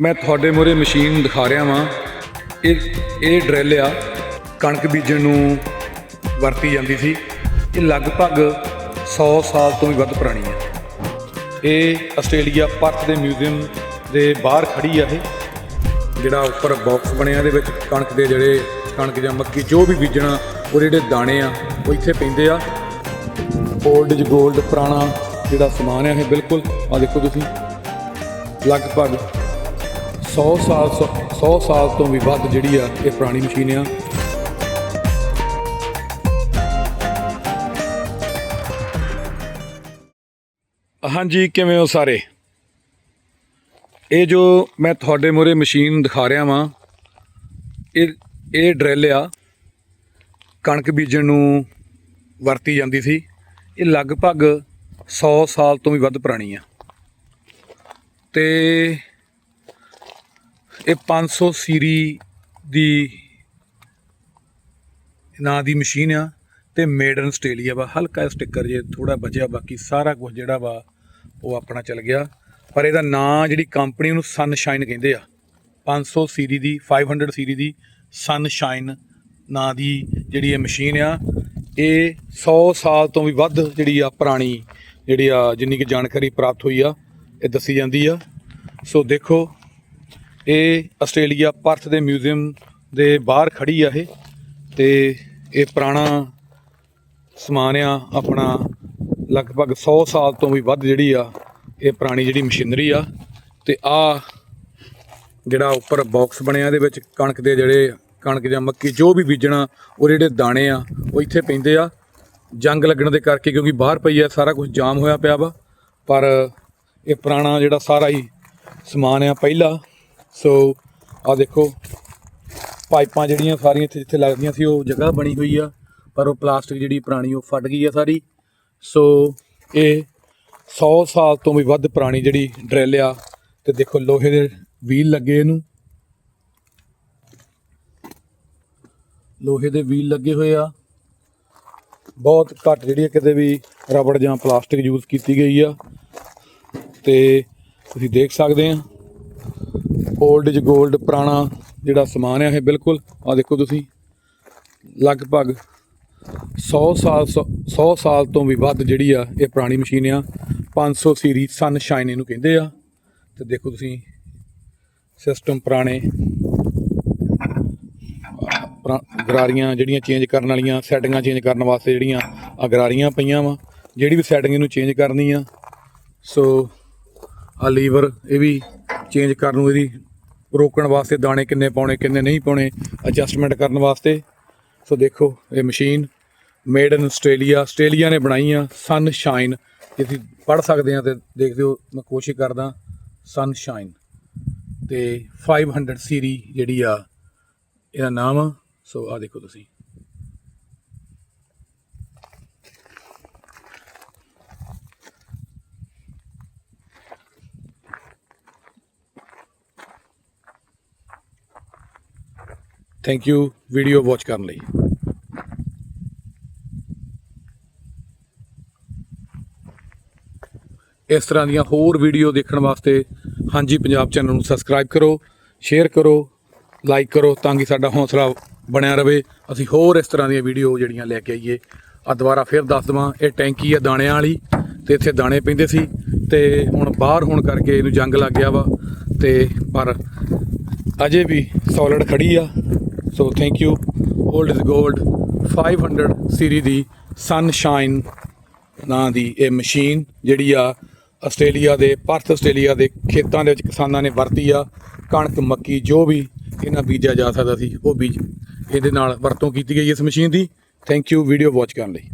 ਮੈਂ ਤੁਹਾਡੇ ਮੂਹਰੇ ਮਸ਼ੀਨ ਦਿਖਾ ਰਿਹਾ ਵਾਂ। ਇਹ ਇਹ ਡਰਿਲ ਆ, ਕਣਕ ਬੀਜਣ ਨੂੰ ਵਰਤੀ ਜਾਂਦੀ ਸੀ। ਇਹ ਲਗਭਗ 100 ਸਾਲ ਤੋਂ ਵੀ ਵੱਧ ਪੁਰਾਣੀ ਹੈ ਇਹ ਆਸਟ੍ਰੇਲੀਆ ਪਰਥ ਦੇ ਮਿਊਜ਼ੀਅਮ ਦੇ ਬਾਹਰ ਖੜੀ ਆ ਇਹ। ਜਿਹੜਾ ਉੱਪਰ ਬਾਕਸ ਬਣਿਆ, ਇਹਦੇ ਵਿੱਚ ਕਣਕ ਦੇ ਜਿਹੜੇ, ਕਣਕ ਜਾਂ ਮੱਕੀ, ਜੋ ਵੀ ਬੀਜਣਾ, ਉਹ ਜਿਹੜੇ ਦਾਣੇ ਆ, ਉਹ ਇੱਥੇ ਪੈਂਦੇ ਆ। 올ਡ ਇਜ 골ਡ ਪੁਰਾਣਾ ਜਿਹੜਾ ਸਮਾਨ ਆ ਇਹ, ਬਿਲਕੁਲ। ਆ ਦੇਖੋ ਤੁਸੀਂ। ਲਗਭਗ 100 ਸਾਲ 100 ਸਾਲ ਤੋਂ ਵੀ ਵੱਧ ਜਿਹੜੀ ਆ ਇਹ ਪੁਰਾਣੀ ਮਸ਼ੀਨ ਆ। ਹਾਂਜੀ, ਕਿਵੇਂ ਹੋ ਸਾਰੇ? ਇਹ ਜੋ ਮੈਂ ਤੁਹਾਡੇ ਮੂਹਰੇ ਮਸ਼ੀਨ ਦਿਖਾ ਰਿਹਾ ਵਾਂ, ਇਹ ਇਹ ਡਰਿਲ ਆ। ਕਣਕ ਬੀਜਣ ਨੂੰ ਵਰਤੀ ਜਾਂਦੀ ਸੀ। ਇਹ ਲਗਭਗ 100 ਸਾਲ ਤੋਂ ਵੀ ਵੱਧ ਪੁਰਾਣੀ ਆ। ਤੇ ਇਹ 500 ਸੀਰੀ ਦੀ ਨਾਂ ਦੀ ਮਸ਼ੀਨ ਆ ਤੇ ਮੇਡ ਇਨ ਆਸਟ੍ਰੇਲੀਆ ਵਾ। ਹਲਕਾ ਸਟicker ਜੇ ਥੋੜਾ ਬਚਿਆ, ਬਾਕੀ ਸਾਰਾ ਕੁਝ ਜਿਹੜਾ ਵਾ, ਉਹ ਆਪਣਾ ਚੱਲ ਗਿਆ। ਪਰ ਇਹਦਾ ਨਾਂ ਜਿਹੜੀ ਕੰਪਨੀ ਨੂੰ ਸਨਸ਼ਾਈਨ ਕਹਿੰਦੇ ਆ। 500 ਸੀਰੀ ਦੀ 500 ਸੀਰੀ ਦੀ ਸਨਸ਼ਾਈਨ ਨਾਂ ਦੀ ਜਿਹੜੀ ਇਹ ਮਸ਼ੀਨ ਆ। ਇਹ 100 ਸਾਲ ਤੋਂ ਵੀ ਵੱਧ ਜਿਹੜੀ ਆ ਪੁਰਾਣੀ ਜਿਹੜੀ ਆ, ਜਿੰਨੀ ਕਿ ਜਾਣਕਾਰੀ ਪ੍ਰਾਪਤ ਹੋਈ ਆ, ਇਹ ਦੱਸੀ ਜਾਂਦੀ ਆ। ਸੋ ਦੇਖੋ ਇਹ ਆਸਟ੍ਰੇਲੀਆ ਪਰਥ ਦੇ ਮਿਊਜ਼ੀਅਮ ਦੇ ਬਾਹਰ ਖੜੀ ਆ ਇਹ ਤੇ ਇਹ ਪੁਰਾਣਾ ਸਮਾਨ ਆ, ਆਪਣਾ ਲਗਭਗ 100 ਸਾਲ ਤੋਂ ਵੀ ਵੱਧ ਜਿਹੜੀ ਆ, ਇਹ ਪੁਰਾਣੀ ਜਿਹੜੀ ਮਸ਼ੀਨਰੀ ਆ ਤੇ ਆ ਜਿਹੜਾ ਉੱਪਰ ਬਾਕਸ ਬਣਿਆ ਇਹਦੇ ਵਿੱਚ ਕਣਕ ਦੇ ਜਿਹੜੇ ਕਣਕ ਜਾਂ ਮੱਕੀ ਜੋ ਵੀ ਬੀਜਣਾ, ਉਹ ਜਿਹੜੇ ਦਾਣੇ ਆ, ਉਹ ਇੱਥੇ ਪੈਂਦੇ ਆ। ਜੰਗ ਲੱਗਣ ਦੇ ਕਰਕੇ ਕਿਉਂਕਿ ਬਾਹਰ ਪਈ ਆ, ਸਾਰਾ ਕੁਝ ਜਾਮ ਹੋਇਆ ਪਿਆ ਵਾ। ਪਰ ਇਹ ਪੁਰਾਣਾ ਜਿਹੜਾ ਸਾਰਾ ਹੀ ਸਮਾਨ ਆ, ਪਹਿਲਾ ਸੋ ਆ ਦੇਖੋ, ਪਾਈਪਾਂ ਜਿਹੜੀਆਂ ਸਾਰੀਆਂ ਇੱਥੇ ਜਿੱਥੇ ਲੱਗਦੀਆਂ ਸੀ, ਉਹ ਜਗ੍ਹਾ ਬਣੀ ਹੋਈ ਆ, ਪਰ ਉਹ ਪਲਾਸਟਿਕ ਜਿਹੜੀ ਪੁਰਾਣੀ, ਉਹ ਫਟ ਗਈ ਆ ਸਾਰੀ। ਸੋ ਇਹ 100 ਸਾਲ ਤੋਂ ਵੀ ਵੱਧ ਪੁਰਾਣੀ ਜਿਹੜੀ ਡਰਿਲ ਆ, ਤੇ ਦੇਖੋ ਲੋਹੇ ਦੇ ਵੀਲ ਲੱਗੇ ਇਹਨੂੰ। ਲੋਹੇ ਦੇ ਵੀਲ ਲੱਗੇ ਹੋਏ ਆ। ਬਹੁਤ ਘੱਟ ਜਿਹੜੀ ਆ ਕਿਤੇ ਵੀ ਰਬੜ ਜਾਂ ਪਲਾਸਟਿਕ ਯੂਜ਼ ਕੀਤੀ ਗਈ ਆ। ਤੇ ਤੁਸੀਂ ਦੇਖ ਸਕਦੇ ਆ 올ਡ ਇਜ 골ਡ ਪੁਰਾਣਾ ਜਿਹੜਾ ਸਮਾਨ ਆ ਇਹ ਬਿਲਕੁਲ ਆ ਦੇਖੋ ਤੁਸੀਂ, ਲਗਭਗ 100 ਸਾਲ 100 ਸਾਲ ਤੋਂ ਵੀ ਵੱਧ ਜਿਹੜੀ ਆ ਇਹ ਪੁਰਾਣੀ ਮਸ਼ੀਨ ਆ 500 ਸੀਰੀ ਸਨਸ਼ਾਈਨ ਇਹਨੂੰ ਕਹਿੰਦੇ ਆ। ਤੇ ਦੇਖੋ ਤੁਸੀਂ ਸਿਸਟਮ ਪੁਰਾਣੇ, ਪੁਰਾ- ਗਰਾਰੀਆਂ ਜਿਹੜੀਆਂ ਚੇਂਜ ਕਰਨ ਵਾਲੀਆਂ ਸੈਟਿੰਗਾਂ ਚੇਂਜ ਕਰਨ ਵਾਸਤੇ ਜਿਹੜੀਆਂ ਆ ਪਈਆਂ ਵਾ, ਜਿਹੜੀ ਵੀ ਸੈਟਿੰਗ ਇਹਨੂੰ ਚੇਂਜ ਕਰਨੀ ਆ। ਸੋ ਆ ਲੀਵਰ ਇਹ ਵੀ ਚੇਂਜ ਕਰਨ ਨੂੰ ਇਹਦੀ ਰੋਕਣ ਵਾਸਤੇ ਦਾਣੇ ਕਿੰਨੇ ਪਾਉਣੇ, ਕਿੰਨੇ ਨਹੀਂ ਪਾਉਣੇ ਐਡਜਸਟਮੈਂਟ ਕਰਨ ਵਾਸਤੇ। ਸੋ ਦੇਖੋ, ਇਹ machine made in Australia Australia ਨੇ ਬਣਾਈ ਆ ਸਨ ਸਨਸ਼ਾਈਨ ਤੁਸੀਂ ਪੜ ਸਕਦੇ ਆ ਤੇ ਦੇਖਦੇ ਹੋ ਮੈਂ ਕੋਸ਼ਿਸ਼ ਕਰਦਾ ਸਨ ਸਨਸ਼ਾਈਨ ਤੇ 500 ਸੀਰੀ ਜਿਹੜੀ ਆ, ਇਹਦਾ ਨਾਮ ਆ, ਸੋ ਆ ਦੇਖੋ ਤੁਸੀਂ। ਥੈਂਕ ਯੂ ਵੀਡੀਓ ਵਾਚ ਕਰਨ ਲਈ। ਇਸ ਤਰ੍ਹਾਂ ਦੀਆਂ ਹੋਰ ਵੀਡੀਓ ਦੇਖਣ ਵਾਸਤੇ ਹਾਂਜੀ ਪੰਜਾਬ ਚੈਨਲ ਨੂੰ ਸਬਸਕ੍ਰਾਈਬ ਕਰੋ ਸ਼ੇਅਰ ਕਰੋ ਲਾਈਕ ਕਰੋ ਤਾਂ ਕਿ ਸਾਡਾ ਹੌਸਲਾ ਬਣਿਆ ਰਵੇ ਅਸੀਂ ਹੋਰ ਇਸ ਤਰ੍ਹਾਂ ਦੀਆਂ ਵੀਡੀਓ ਜਿਹੜੀਆਂ ਲੈ ਕੇ ਆਈਏ। ਆ ਦੁਬਾਰਾ ਫਿਰ ਦੱਸ ਦਵਾਂ, ਇਹ ਟੈਂਕੀ ਆ ਦਾਣਿਆਂ ਵਾਲੀ ਤੇ ਇੱਥੇ ਦਾਣੇ ਪੈਂਦੇ ਸੀ ਤੇ ਹੁਣ ਬਾਹਰ ਹੋਣ ਕਰਕੇ ਇਹਨੂੰ ਜੰਗ ਲੱਗ ਗਿਆ ਵਾ ਤੇ ਪਰ ਅਜੇ ਵੀ ਸੋਲਿਡ ਖੜੀ ਆ। So thank you old is 골ਡ 500 ਸੀਰੀ ਦੀ ਸਨਸ਼ਾਈਨ ਨਾਂ ਦੀ ਇਹ ਮਸ਼ੀਨ ਜਿਹੜੀ ਆ ਆਸਟ੍ਰੇਲੀਆ ਦੇ ਪਰਥ ਆਸਟ੍ਰੇਲੀਆ ਦੇ ਖੇਤਾਂ ਦੇ ਵਿੱਚ ਕਿਸਾਨਾਂ ਨੇ ਵਰਤੀ ਆ। ਕਣਕ, ਮੱਕੀ, ਜੋ ਵੀ ਇਹਨਾਂ ਬੀਜਿਆ ਜਾ ਸਕਦਾ ਸੀ, ਉਹ ਬੀਜ ਇਹਦੇ ਨਾਲ ਵਰਤੋਂ ਕੀਤੀ ਗਈ ਇਸ ਮਸ਼ੀਨ ਦੀ। ਥੈਂਕ ਯੂ ਵੀਡੀਓ ਵਾਚ ਕਰਨ ਲਈ।